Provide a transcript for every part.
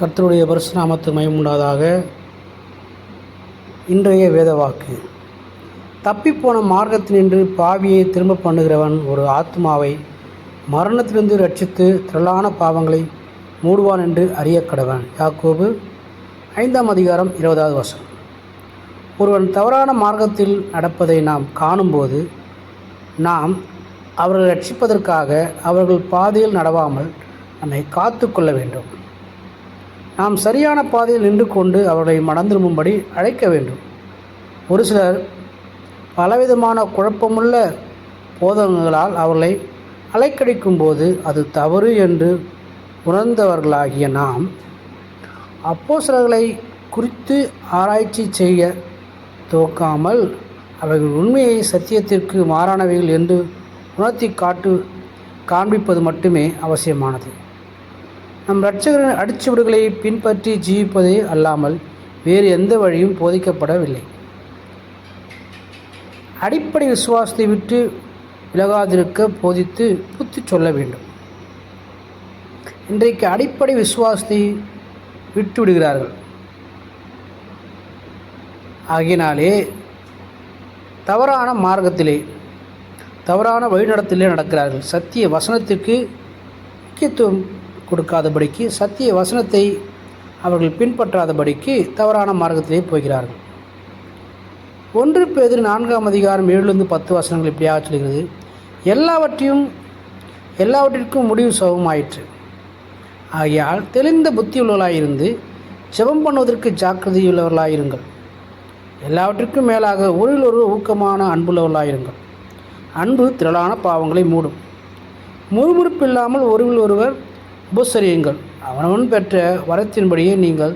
கர்த்தருடைய பரிசுநாமத்து மயமுண்டாதாக இன்றைய வேதவாக்கு. தப்பிப்போன மார்க்கத்தினின்று பாவியை திரும்ப பண்ணுகிறவன் ஒரு ஆத்மாவை மரணத்திலிருந்து ரட்சித்து திரளான பாவங்களை மூடுவான் என்று அறியக்கடவன். யாக்கோபு ஐந்தாம் அதிகாரம் இருபதாவது வருஷம் ஒருவன் தவறான மார்க்கத்தில் நடப்பதை நாம் காணும்போது நாம் அவர்களை ரட்சிப்பதற்காக அவர்கள் பாதையில் நடவாமல் நம்மை காத்து கொள்ள வேண்டும். நாம் சரியான பாதையில் நின்று கொண்டு அவர்களை மனந்திரும்பும்படி அழைக்க வேண்டும். ஒரு சிலர் பலவிதமான குழப்பமுள்ள போதகங்களால் அவர்களை அலைக்கடிக்கும் போது அது தவறு என்று உணர்ந்தவர்களாகிய நாம் அப்போ சிலர்களை குறித்து ஆராய்ச்சி செய்ய துவக்காமல் அவைகள் உண்மையை சத்தியத்திற்கு மாறானவைகள் என்று உணர்த்தி காட்டு காண்பிப்பது மட்டுமே அவசியமானது. நம் இரட்சகரின் அடிச்சுவடுகளை பின்பற்றி ஜீவிப்பதே அல்லாமல் வேறு எந்த வழியும் போதிக்கப்படவில்லை. அடிப்படை விசுவாசத்தை விட்டு விலகாதிருக்க போதித்து புத்தி சொல்ல வேண்டும். இன்றைக்கு அடிப்படை விசுவாசத்தை விட்டு விடுகிறார்கள். ஆகினாலே தவறான மார்க்கத்திலே தவறான வழிநடத்திலே நடக்கிறார்கள். சத்திய வசனத்திற்கு முக்கியத்துவம் கொடுக்காதபடிக்கு சத்திய வசனத்தை அவர்கள் பின்பற்றாதபடிக்கு தவறான மார்க்கத்திலே போகிறார்கள். ஒன்று பேதில் நான்காம் அதிகாரம் ஏழுலேருந்து பத்து வசனங்கள் இப்படியாக சொல்கிறது. எல்லாவற்றையும் எல்லாவற்றிற்கும் முடிவு சுகமாயிற்று ஆகையால் தெளிந்த புத்தியுள்ளவர்களாயிருந்து ஜெபம் பண்ணுவதற்கு ஜாக்கிரதையுள்ளவர்களாயிருங்கள். எல்லாவற்றிற்கும் மேலாக ஒருவில் ஒரு ஊக்கமான அன்புள்ளவர்களாயிருங்கள். அன்பு திரளான பாவங்களை மூடும். முறுமுறுப்பு இல்லாமல் ஒருவில் ஒருவர் உபசரியுங்கள். அவனவன் பெற்ற வரத்தின்படியே நீங்கள்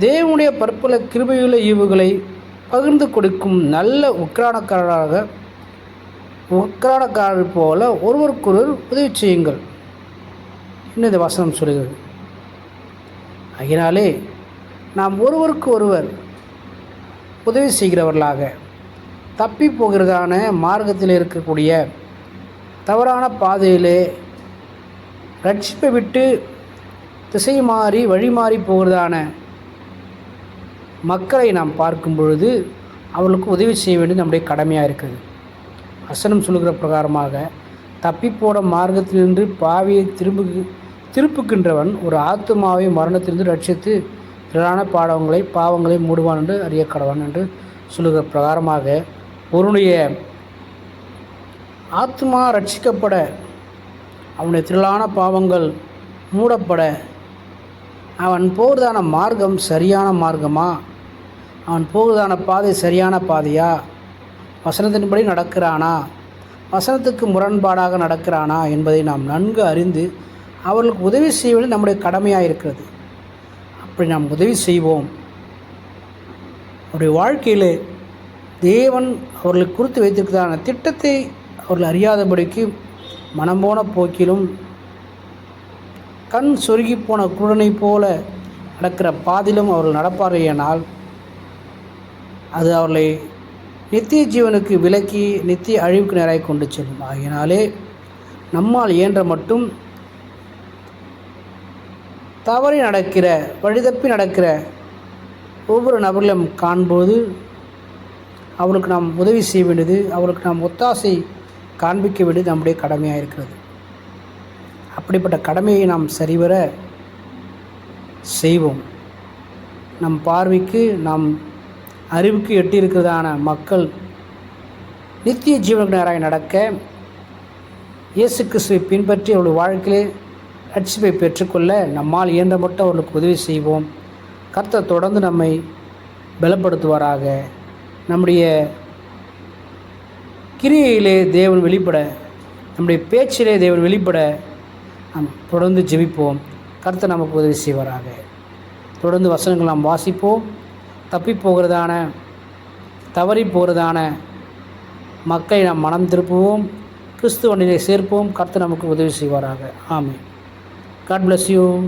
தேவனுடைய பற்பல கிருபையுள்ள ஈவுகளை பகிர்ந்து கொடுக்கும் நல்ல உக்ரானக்காரராக உக்ரானக்காரர் போல ஒருவருக்கொருவர் உதவி செய்யுங்கள். இன்னும் இந்த வசனம் சொல்கிறது. அதனாலே நாம் ஒருவருக்கு ஒருவர் உதவி செய்கிறவர்களாக தப்பி போகிறதான மார்க்கத்தில் இருக்கக்கூடிய தவறான பாதையிலே ரட்சிப்பை விட்டு திசை மாறி வழி மாறி போகிறதான மக்களை நாம் பார்க்கும் பொழுது அவர்களுக்கு உதவி செய்ய வேண்டியது நம்முடைய கடமையாக இருக்குது வசனம் சொல்கிற பிரகாரமாக தப்பிப்போன மார்க்கத்திலிருந்து பாவியை திரும்பு திருப்புக்கின்றவன் ஒரு ஆத்துமாவை மரணத்திலிருந்து ரட்சித்து திரளான பாடவங்களை பாவங்களை மூடுவான் என்று அறிய கடவான் என்று சொல்லுகிற பிரகாரமாக ஒருனுடைய ஆத்மா ரட்சிக்கப்பட அவனுடைய திரளான பாவங்கள் மூடப்பட அவன் போகிறதான மார்க்கம் சரியான மார்க்கமா? அவன் போகிறதான பாதை சரியான பாதையா? வசனத்தின்படி நடக்கிறானா? வசனத்துக்கு முரண்பாடாக நடக்கிறானா என்பதை நாம் நன்கு அறிந்து அவர்களுக்கு உதவி செய்வது நம்முடைய கடமையாக இருக்கிறது. அப்படி நாம் உதவி செய்வோம். அவருடைய வாழ்க்கையில் தேவன் அவர்களுக்கு குறித்து வைத்திருக்கிறதான திட்டத்தை அவர்கள் அறியாதபடிக்கு மனம் போன போக்கிலும் கண் சொருகி போன குருடனை போல நடக்கிற பாதிலும் அவர்கள் நடப்பாரையானால் அது அவர்களை நித்திய ஜீவனுக்கு விலக்கி நித்திய அழிவுக்கு நேராக கொண்டு செல்லும். ஆகினாலே நம்மால் இயன்ற மட்டும் தவறி நடக்கிற வழிதப்பி நடக்கிற ஒவ்வொரு நபர்களும் காண்போது அவர்களுக்கு நாம் உதவி செய்ய வேண்டியது அவர்களுக்கு நாம் ஒத்தாசை காண்பிக்க வேண்டியது நம்முடைய கடமையாக இருக்கிறது. அப்படிப்பட்ட கடமையை நாம் சரிவர செய்வோம். நம் பார்வைக்கு நாம் அறிவுக்கு எட்டியிருக்கிறதான மக்கள் நித்திய ஜீவனுக்கு நேராக நடக்க இயேசு கிறிஸ்துவை பின்பற்றி அவருடைய வாழ்க்கையிலே ரட்சிப்பை பெற்றுக்கொள்ள நம்மால் இயன்ற மட்டும் அவர்களுக்கு உதவி செய்வோம். கர்த்தர் தொடர்ந்து நம்மை பலப்படுத்துவாராக. நம்முடைய கிரியையிலே தேவன் வெளிப்பட நம்முடைய பேச்சிலே தேவன் வெளிப்பட நாம் தொடர்ந்து ஜெபிப்போம். கருத்தை நமக்கு உதவி செய்வாராக. தொடர்ந்து வசனங்கள் நாம் வாசிப்போம். தப்பி போகிறதான தவறி போகிறதான மக்களை நாம் மனம் திருப்புவோம். கிறிஸ்துவனிலே சேர்ப்போம். கருத்து நமக்கு உதவி செய்வாராக. ஆமே காட் பிளஸ் யூ